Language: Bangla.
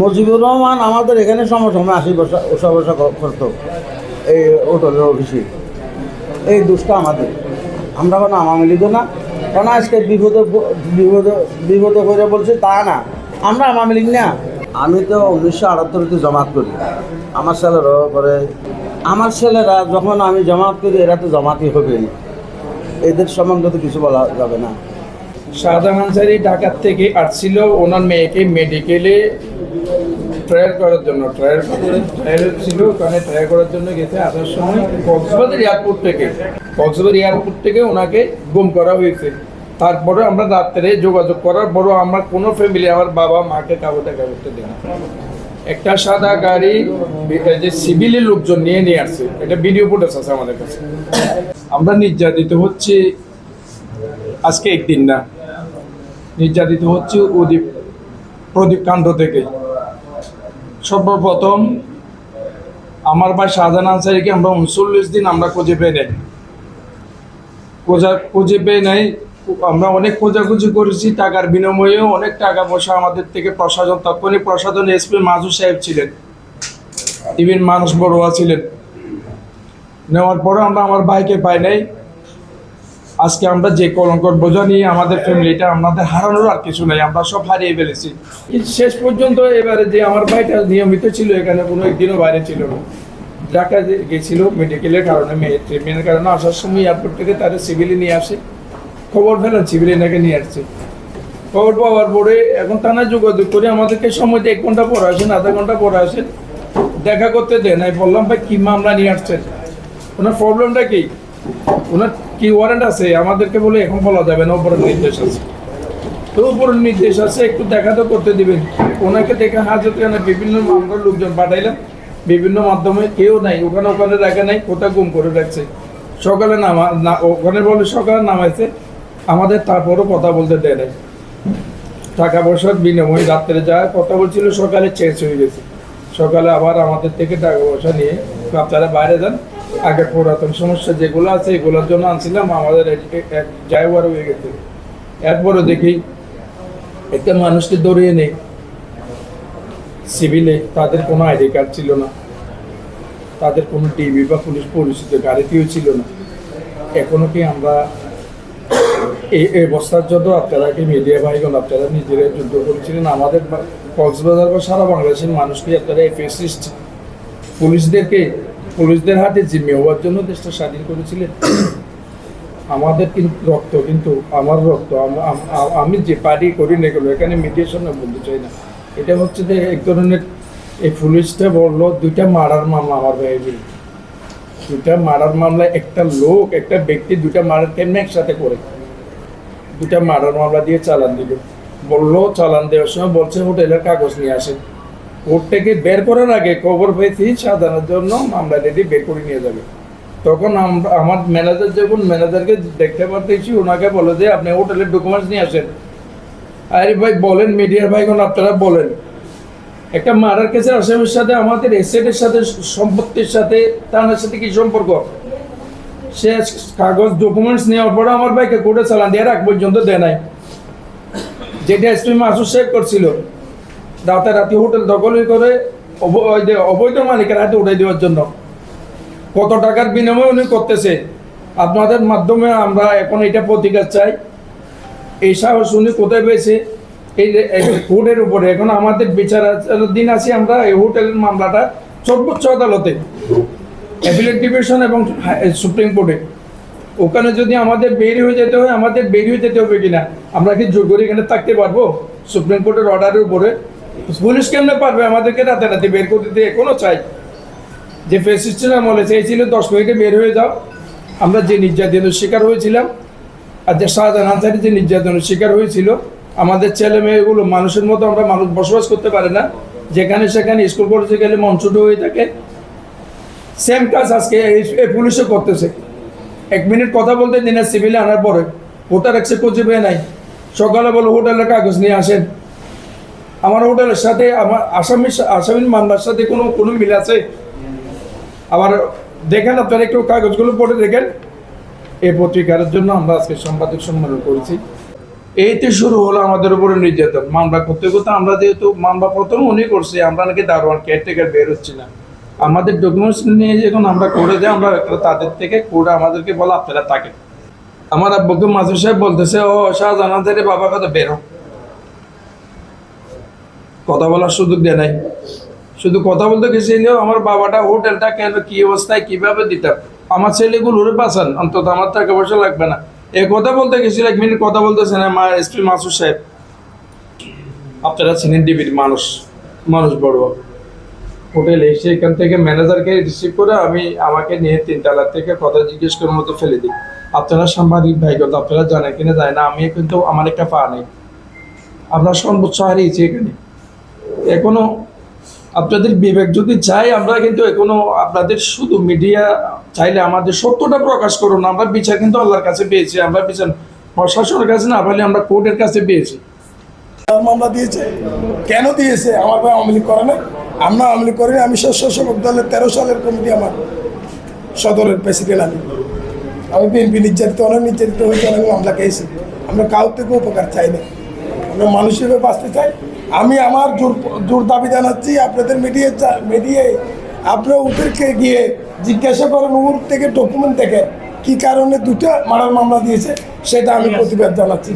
মুজিবুর রহমান আমাদের এখানে সমসময় আসি বসা বসা বসা করতো। এই হোটেলের অফিসে এই দুষ্টা আমাদের। আমরা কোনো আওয়ামী লীগও না। কারণ আজকে বিপদে বিপদে বিপদে করে বলছি তা না। আমরা আওয়ামী লীগ না। আমি তো উনিশশো আটাত্তরতে জমাত করি। আমার ছেলেরাও করে আমার ছেলেরা যখন আমি জমাত করি এরা তো জমাতই হবে। এদের সম্বন্ধে তো কিছু বলা যাবে না। শাহজাহান ঢাকার থেকে আসছিল ওনার মেয়েকে মেডিকেলে ট্রায়াল করার জন্য। ট্রায়াল ট্রায়াল ছিল, ওখানে ট্রায়াল করার জন্য গেছে আসার সময় কক্সবাজার এয়ারপোর্ট থেকে। কক্সবাজার এয়ারপোর্ট থেকে ওনাকে গুম করা হয়েছে। তারপরে আমরা রাত্রে যোগাযোগ করার পরও আমরা কোনো ফ্যামিলি আমার বাবা, মাকে কাগজ দেখা করতে না একটা সাদা গাড়ি যে সিভিলের লোকজন নিয়ে নিয়ে আসছে, এটা ভিডিও ফুটেজ আছে আমাদের কাছে। আমরা নির্যাতিত হচ্ছে। আজকে একদিন না। নির্যাতিত হচ্ছে উদীপ প্রদীপ কাণ্ড থেকে সর্বপ্রথম আমার ভাই শাহজাহান আনসারিকে আমরা উনচল্লিশ দিন আমরা খুঁজে পেয়ে নেই। খোঁজা, খুঁজে পেয়ে নেই। আমরা অনেক খোঁজাখুঁজি করেছি, টাকার বিনিময়েও অনেক টাকা পয়সা আমাদের থেকে প্রশাসন তৎক্ষণিক প্রশাসন এসপি মাজু সাহেব ছিলেন। ইভিন মানুষ বড়ুয়া ছিলেন। নেওয়ার পরে আমরা আমার ভাইকে পাই নাই। আজকে আমরা যে কলঙ্কর বোঝা নিয়ে আমাদের ফ্যামিলিটা আমাদের হারানোর আর কিছু নাই, আমরা সব হারিয়ে ফেলেছি। শেষ পর্যন্ত এবারে যে আমার ভাইটা নিয়মিত ছিল, এখানে কোনো একদিনও বাইরে ছিল না। যে গেছিল মেডিকেলের কারণে মেয়ের ট্রিটমেন্টের কারণে, আসার সময় এয়ারপোর্ট থেকে তারা সিভিলে নিয়ে আসে। খবর ফেলেন সিভিলে নাকি নিয়ে আসছে। খবর পাওয়ার পরে এখন থানায় যোগাযোগ করে আমাদেরকে সময় এক ঘণ্টা পরে আসেন, আধা ঘণ্টা পরে আসেন। দেখা করতে দেন আমি বললাম, ভাই, কি মামলা নিয়ে আসছেন? ওনার প্রবলেমটা কি? ওনার কি ওয়ারেন্ট আছে? আমাদেরকে বলে এখন বলা যাবে না, উপরের নির্দেশ আছে। তো উপরের নির্দেশ আছে, একটু দেখা তো করতে দিবেন। ওনাকে দেখে হাজত কেন বিভিন্ন আমরা লোকজন পাঠাইলাম। বিভিন্ন মাধ্যমে কেউ নাই, ওখানে ওখানে রাখে নাই কোথাও গুম করে রাখছে। সকালে নামা, না, ওখানে বলে সকালে নামাইছে, আমাদের তারপরও কথা বলতে দেয় নাই। টাকা পয়সার বিনিময়ে রাত্রে যায় কথা বলছিল সকালে চেঞ্জ হয়ে গেছে। সকালে আবার আমাদের থেকে টাকা পয়সা নিয়ে আপনারা বাইরে যান। আগে পুরাতন সমস্যা যেগুলো আছে, এগুলোর জন্য আনছিলাম, আমাদের যাইবার হয়ে গেছে। এরপরে দেখি, একটা মানুষকে দৌড়িয়ে নেই। সিভিলে তাদের কোনো আইডি কার্ড ছিল না। তাদের কোনো টিভি বা পুলিশ পরিচিত গাড়িতেও ছিল না। এখনও কি আমরা এই অবস্থার জন্য আপনারা কি মিডিয়া ভাইগণ, আপনারা নিজেরা যুদ্ধ করেছিলেন, আমাদের কক্সবাজার বা সারা বাংলাদেশের মানুষকে আপনারা এই ফেসিস্ট পুলিশদেরকে পুলিশদের হাতে জিম্মে হওয়ার জন্য দেশটা স্বাধীন করেছিলেন। আমাদের কিন্তু রক্ত, কিন্তু আমার রক্ত, আম- যে পার্টি করি না এগুলো এখানে মিডিয়ার সামনে বলতে চাই না। এটা হচ্ছে যে এক ধরনের এই পুলিশটা বলল, দুইটা মারার মামলা আমার বিরুদ্ধে। দুইটা মারার মামলায় একটা লোক, একটা ব্যক্তি দুইটা মারার কেমনি একসাথে করে? দুটা মার্ডার মামলা দিয়ে চালান দিল। বলল, চালান দেওয়ার সময় বলছে, হোটেলের কাগজ নিয়ে আসেন। কোর্ট বের করার আগে খবর পেয়েছি, সাজানোর জন্য মামলা রেডি বের করে নিয়ে যাবে। তখন আমরা আমার ম্যানেজার যখন ম্যানেজারকে দেখতে পারতেছি ওনাকে বলে যে, আপনি হোটেলের ডকুমেন্টস নিয়ে আসেন। আরে ভাই, বলেন, মিডিয়ার ভাই কোন আপনারা বলেন। একটা মারার কেসের আসামির সাথে আমাদের এসেটের সাথে সম্পত্তির সাথে তার সাথে কি সম্পর্ক? সে কাগজ, ডকুমেন্টস নেওয়ার পরে আমার ভাইকে কোর্টে চালান দেওয়ার আগ পর্যন্ত দেয় নাই। যেটা এসপি মাসুদ সাহেব করছিল রাতারাতি হোটেল দখল করে অবৈধ মালিকের হাতে উঠাই দেওয়ার জন্য। কত টাকার বিনিময়ে উনি করতেছে? আপনাদের মাধ্যমে আমরা এখন এটা প্রতিকার চাই। এই সাহস উনি কোথায় পেয়েছে? এই কোর্টের উপরে। এখন আমাদের বিচারার দিন আছে আমরা এই হোটেলের মামলাটা সর্বোচ্চ আদালতে। অ্যাপিলেট ডিভিশন এবং সুপ্রিম কোর্টে। ওখানে যদি আমাদের বের হয়ে যেতে হয়, আমাদের বের হয়ে যেতে হবে কিনা? আমরা কি জোর করে এখানে থাকতে পারব? সুপ্রিম কোর্টের অর্ডারের উপরে। পুলিশ কেমনে পারবে? আমাদেরকে রাতে রাতে বের করে দিতে এখনও চাই। যে ফেসিস্টের আমলে চেয়েছিল, দশ মিনিটে বের হয়ে যাও। আমরা যে নির্যাতনের শিকার হয়েছিলাম, আর যে শাহজাহান আনসারি যে নির্যাতনের শিকার হয়েছিল, আমাদের ছেলে মেয়েগুলো মানুষের মতো আমরা মানুষ বসবাস করতে পারে না। যেখানে সেখানে স্কুল কলেজে গেলে মঞ্চুট হয়ে থাকে। সেম কাজ আজকে এই- পুলিশও করতেছে। এক মিনিট কথা বলতে দিনে সিভিলে আনার পরে ভোটার একসে খুঁজে পেয়ে নাই। সকালে বলো হোটেলের কাগজ নিয়ে আসেন। আমার হোটেলের সাথে, আমার আসামি আসামির মামলার সাথে কোনো কোনো মিল আছে? আবার দেখেন আপনারা একটু কাগজগুলো পড়ে দেখেন। এই পত্রিকার জন্য আমরা আজকে সাংবাদিক সম্মেলন করেছি। এইতে শুরু হলো আমাদের উপরে নির্যাতন, মামলা করতে করতে আমরা যেহেতু মামলা প্রথম উনি করছি, আমরা নাকি দারোয়ান কেয়ারটেকার বের হচ্ছি না। আমাদের ডকুমেন্টস নিয়ে যখন আমরা করে যাই, আমরা তাদের থেকে করে আমাদেরকে বলা আপনারা থাকেন আমার আব্বুকে মাসুর সাহেব বলতেছে, ও শাহজাহানের বাবা কথা বেরো কথা বলার সুযোগ দেয় নাই। শুধু কথা বলতে গেছিলেও আমার বাবাটা হোটেলটা কেন, কি অবস্থায়, কীভাবে দিতাম। আমার ছেলেগুলো ছেলেগুলোরে বাঁচান, অন্তত আমার টাকা পয়সা লাগবে না। এ কথা বলতে গেছিল এক মিনিট কথা বলতেছে না মা এসপি মাসুর সাহেব। আপনারা চিনেন ডিবির মানুষ মানুষ বড়। হোটেলে এসে এখান থেকে ম্যানেজারকে রিসিভ করে আমি আমাকে নিয়ে তিনতলা থেকে কথা জিজ্ঞেস করার মতো ফেলে দিই। আপনারা সাংবাদিক ভাইগত আপনারা জানেন কিনা যায় না আমি কিন্তু, আমার একটা পা নেই। আপনার সর্বোচ্চ হারিয়েছি এখানে। এখনও আপনাদের বিবেক যদি চাই, আমরা কিন্তু এখনও আপনাদের শুধু মিডিয়া চাইলে আমাদের সত্যটা প্রকাশ করুন। আমরা বিচার কিন্তু আল্লাহর কাছে পেয়েছি। আমরা বিচার প্রশাসনের কাছে না পাইলে আমরা কোর্টের কাছে পেয়েছি। কেন দিয়েছে? আমার ভাই আওয়ামী লীগ করে না। আমরা আওয়ামী লীগ করি আমি স্বেচ্ছাসেবক দলের তেরো সালের কমিটি আমার সদরের প্রেসিডেন্ট আমি। আমি বিএনপি নির্যাতিত, অনেক নির্যাতিত হয়েছে, অনেক মামলা খেয়েছি। আমরা কাউ থেকে উপকার চাই না। আমরা মানুষ হিসেবে বাঁচতে চাই। আমি আমার জোর জোর দাবি জানাচ্ছি আপনাদের মিডিয়ে মিডিয়ে আপনারা ওদেরকে গিয়ে জিজ্ঞাসা করেন ওর থেকে ডকুমেন্ট থেকে কি কারণে দুটো মারার মামলা দিয়েছে সেটা আমি প্রতিবাদ জানাচ্ছি।